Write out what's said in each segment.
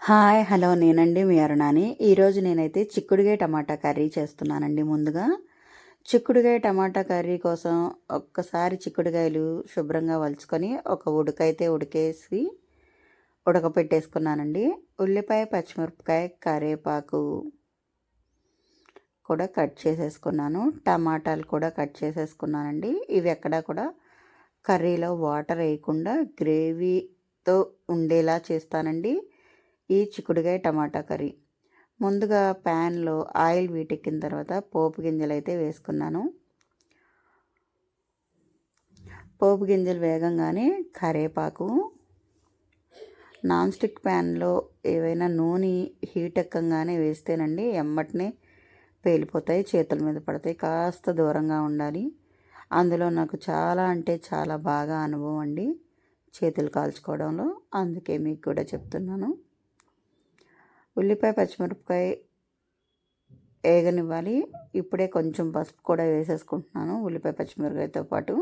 Hi hello నేనండి మీ అరుణాని. ఈరోజు నేనైతే చిక్కుడుగాయ టమాటా కర్రీ చేస్తున్నానండి ముందుగా. చిక్కుడుగాయ టమాటా కర్రీ కోసం ఒక్కసారి చిక్కుడుగాయలు శుభ్రంగా వలుచుకొని ఒక ఉడకైతే ఉడికేసి ఉడకపెట్టేసుకున్నానండి. ఉల్లిపాయ పచ్చిమిరపకాయ కరివేపాకు కూడా కట్ చేసేసుకున్నాను. టమాటాలు కూడా కట్ చేసేసుకున్నానండి. ఇవి ఎక్కడా కూడా కర్రీలో వాటర్ వేయకుండా గ్రేవీతో ఉండేలా చేస్తానండి. ఈ చిక్కుడుగాయ టమాటా కర్రీ. ముందుగా ప్యాన్లో ఆయిల్ వీటెక్కిన తర్వాత పోపు గింజలు అయితే వేసుకున్నాను. పోపు గింజలు వేగంగానే కరేపాకు. నాన్ స్టిక్ ప్యాన్లో ఏవైనా నూనె హీట్ ఎక్కగానే వేస్తేనండి ఎమ్మటనే పేలిపోతాయి చేతుల మీద పడతాయి కాస్త దూరంగా ఉండాలి. అందులో నాకు చాలా అంటే చాలా బాగా అనుభవం అండి చేతులు కాల్చుకోవడంలో. అందుకే మీకు కూడా చెప్తున్నాను. ఉల్లిపాయ పచ్చిమిరపకాయ వేగనివ్వాలి ఇప్పుడే కొంచెం పసుపు కూడా వేసేసుకుంటున్నాను ఉల్లిపాయ పచ్చిమిరపకాయతో పాటు.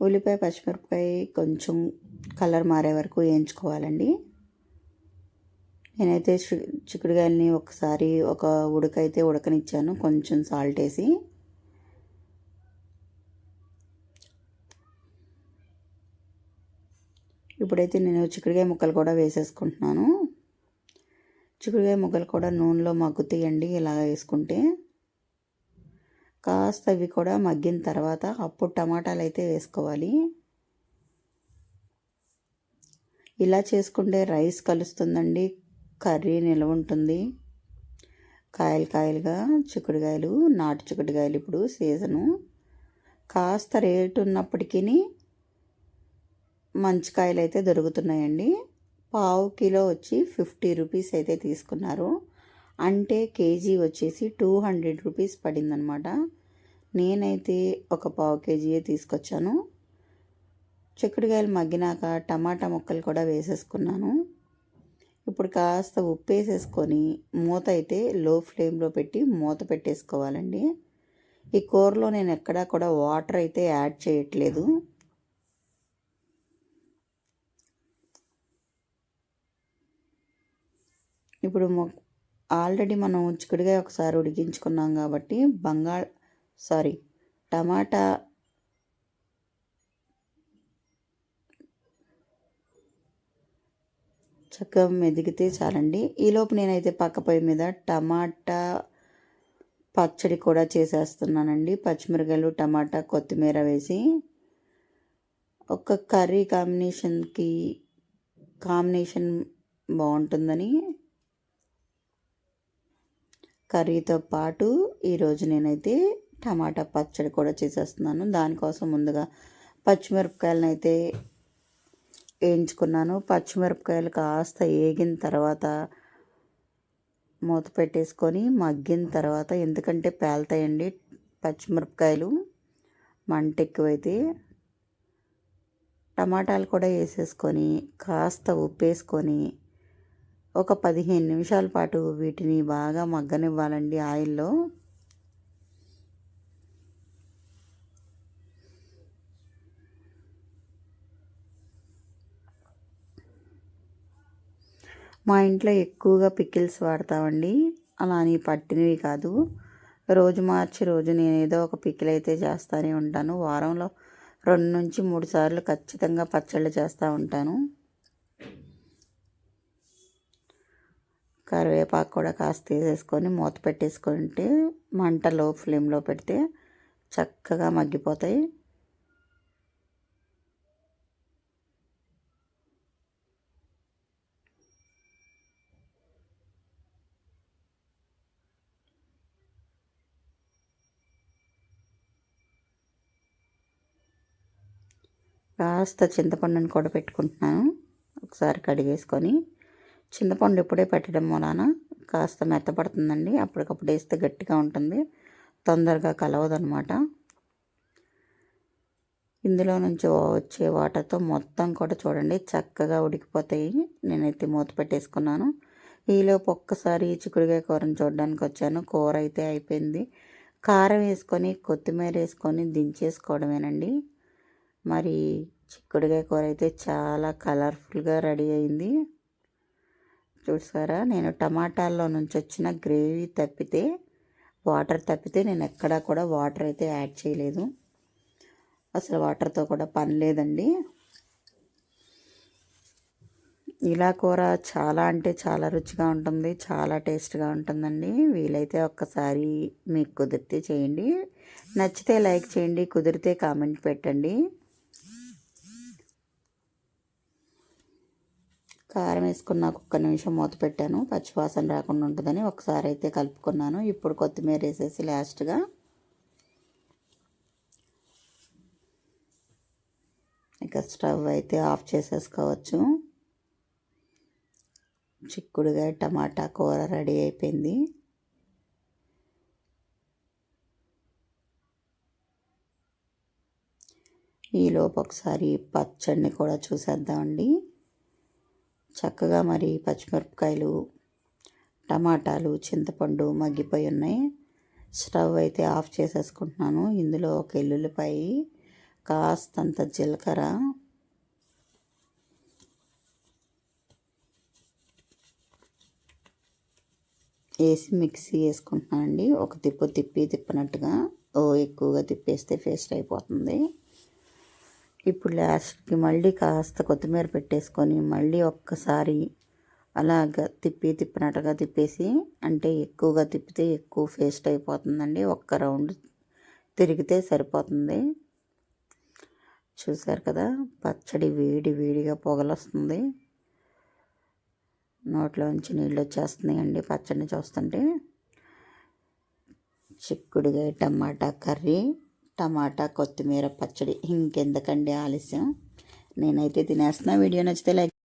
ఉల్లిపాయ పచ్చిమిరపకాయ కొంచెం కలర్ మారే వరకు వేయించుకోవాలండి. నేనైతే చిక్కుడుగాయలని ఒకసారి ఒక ఉడకైతే ఉడకనిచ్చాను. కొంచెం సాల్ట్ వేసి. ఇప్పుడైతే నేను చిక్కుడుకాయ ముక్కలు కూడా వేసేసుకుంటున్నాను. చిక్కుడుకాయ ముక్కలు కూడా నూనెలో మగ్గుతాయండి ఇలా వేసుకుంటే. కాస్త ఇవి కూడా మగ్గిన తర్వాత అప్పుడు టమాటాలు అయితే వేసుకోవాలి. ఇలా చేసుకుంటే రైస్ కలుస్తుందండి. కర్రీ నిల్వ ఉంటుంది. కాయలు కాయలుగా చిక్కుడుకాయలు నాటు చిక్కుడుకాయలు ఇప్పుడు సీజను. కాస్త రేటు ఉన్నప్పటికీ మంచి కాయలు అయితే దొరుకుతున్నాయండి. పావు కిలో వచ్చి ఫిఫ్టీ రూపీస్ అయితే తీసుకున్నారు. అంటే కేజీ వచ్చేసి టూ హండ్రెడ్ రూపీస్ పడిందనమాట. నేనైతే ఒక పావు కేజీయే తీసుకొచ్చాను. చిక్కుడుకాయలు మగ్గినాక టమాటా ముక్కలు కూడా వేసేసుకున్నాను. ఇప్పుడు కాస్త ఉప్పు వేసేసుకొని మూత అయితే లో ఫ్లేమ్లో పెట్టి మూత పెట్టేసుకోవాలండి. ఈ కూరలో నేను ఎక్కడా కూడా వాటర్ అయితే యాడ్ చేయట్లేదు. ఇప్పుడు ఆల్రెడీ మనం చిక్కుడుగా ఒకసారి ఉడికించుకున్నాం కాబట్టి బంగాళ సారీ టమాటా చక్కగా మెదిగితే చాలండి. ఈలోపు నేనైతే పక్క పొయ్యి మీద టమాటా పచ్చడి కూడా చేసేస్తున్నానండి. పచ్చిమిరకాయలు టమాటా కొత్తిమీర వేసి ఒక కర్రీ కాంబినేషన్కి కాంబినేషన్ బాగుంటుందని కర్రీతో పాటు ఈరోజు నేనైతే టమాటా పచ్చడి కూడా చేసేస్తున్నాను. దానికోసం ముందుగా పచ్చిమిరపకాయలను అయితే వేయించుకున్నాను. పచ్చిమిరపకాయలు కాస్త వేగిన తర్వాత మూత పెట్టేసుకొని మగ్గిన తర్వాత ఎందుకంటే పేలుతాయండి పచ్చిమిరపకాయలు మంట ఎక్కువైతే టమాటాలు కూడా వేసేసుకొని కాస్త ఉప్పు వేసుకొని ఒక పదిహేను నిమిషాల పాటు వీటిని బాగా మగ్గనివ్వాలండి ఆయిల్లో. మా ఇంట్లో ఎక్కువగా పికిల్స్ వాడతామండి. అలా అని పట్టినవి కాదు. రోజు మార్చి రోజు నేను ఏదో ఒక పికిల్ అయితే చేస్తూనే ఉంటాను. వారంలో రెండు నుంచి మూడు సార్లు ఖచ్చితంగా పచ్చళ్ళు చేస్తూ ఉంటాను. కరివేపాకు కూడా కాస్త తీసేసుకొని మూత పెట్టేసుకుంటే మంట లో ఫ్లేమ్లో పెడితే చక్కగా మగ్గిపోతాయి. కాస్త చింతపండుని కూడా పెట్టుకుంటున్నాను. ఒకసారి కడిగేసుకొని చింతపండు ఇప్పుడే పెట్టడం మూలాన కాస్త మెత్తపడుతుందండి. అప్పటికప్పుడు వేస్తే గట్టిగా ఉంటుంది. తొందరగా కలవదనమాట. ఇందులో నుంచి వచ్చే వాటర్తో మొత్తం కూడా చూడండి చక్కగా ఉడికిపోతాయి. నేనైతే మూత పెట్టేసుకున్నాను. ఈలోపు ఒక్కసారి చిక్కుడుకాయ కూరని చూడడానికి వచ్చాను. కూర అయితే అయిపోయింది. కారం వేసుకొని కొత్తిమీర వేసుకొని దించేసుకోవడమేనండి. మరి చిక్కుడుకాయ కూర అయితే చాలా కలర్ఫుల్గా రెడీ అయింది. చూసారా? నేను టమాటాల్లో నుంచి వచ్చిన గ్రేవీ తప్పితే వాటర్ తప్పితే నేను ఎక్కడా కూడా వాటర్ అయితే యాడ్ చేయలేదు. అసలు వాటర్తో కూడా పని లేదండి. ఇలా కూర చాలా అంటే చాలా రుచిగా ఉంటుంది చాలా టేస్ట్గా ఉంటుందండి. వీలైతే ఒక్కసారి మీకు కుదిరితే చేయండి. నచ్చితే లైక్ చేయండి కుదిరితే కామెంట్ పెట్టండి. కారం వేసుకున్న ఒక్క నిమిషం మూత పెట్టాను. పచ్చివాసన రాకుండా ఉంటుందని ఒకసారి అయితే కలుపుకున్నాను. ఇప్పుడు కొత్తిమీర వేసేసి లాస్ట్గా ఇక స్టవ్ అయితే ఆఫ్ చేసేసుకోవచ్చు. చిక్కుడుగా టమాటా కూర రెడీ అయిపోయింది. ఈలోపు ఒకసారి పచ్చడిని కూడా చూసేద్దామండి. చక్కగా మరి పచ్చిమిరపకాయలు టమాటాలు చింతపండు మగ్గిపోయి ఉన్నాయి. స్టవ్ అయితే ఆఫ్ చేసేసుకుంటున్నాను. ఇందులో ఒక ఎల్లుల్లిపాయ కాస్తంత జీలకర్ర వేసి మిక్సీ వేసుకుంటున్నాను అండి ఒక తిప్పు తిప్పి తిప్పినట్టుగా ఓ ఎక్కువగా తిప్పేస్తే పేస్ట్ అయిపోతుంది. ఇప్పుడు లాస్ట్కి మళ్ళీ కాస్త కొత్తిమీర పెట్టేసుకొని మళ్ళీ ఒక్కసారి అలాగ తిప్పి తిప్పినట్టుగా తిప్పేసి అంటే ఎక్కువగా తిప్పితే ఎక్కువ పేస్ట్ అయిపోతుందండి. ఒక్క రౌండ్ తిరిగితే సరిపోతుంది. చూసారు కదా పచ్చడి వేడి వేడిగా పొగలొస్తుంది. నోట్లోంచి నీళ్ళు వచ్చేస్తున్నాయండి పచ్చడిని చూస్తుంటే. చిక్కుడుగా టమాటా కర్రీ. టమాటా కొత్తిమీర పచ్చడి ఇంకెందుకండి ఆలస్యం? నేనైతే తినేస్తున్నా. వీడియో నచ్చితే లైక్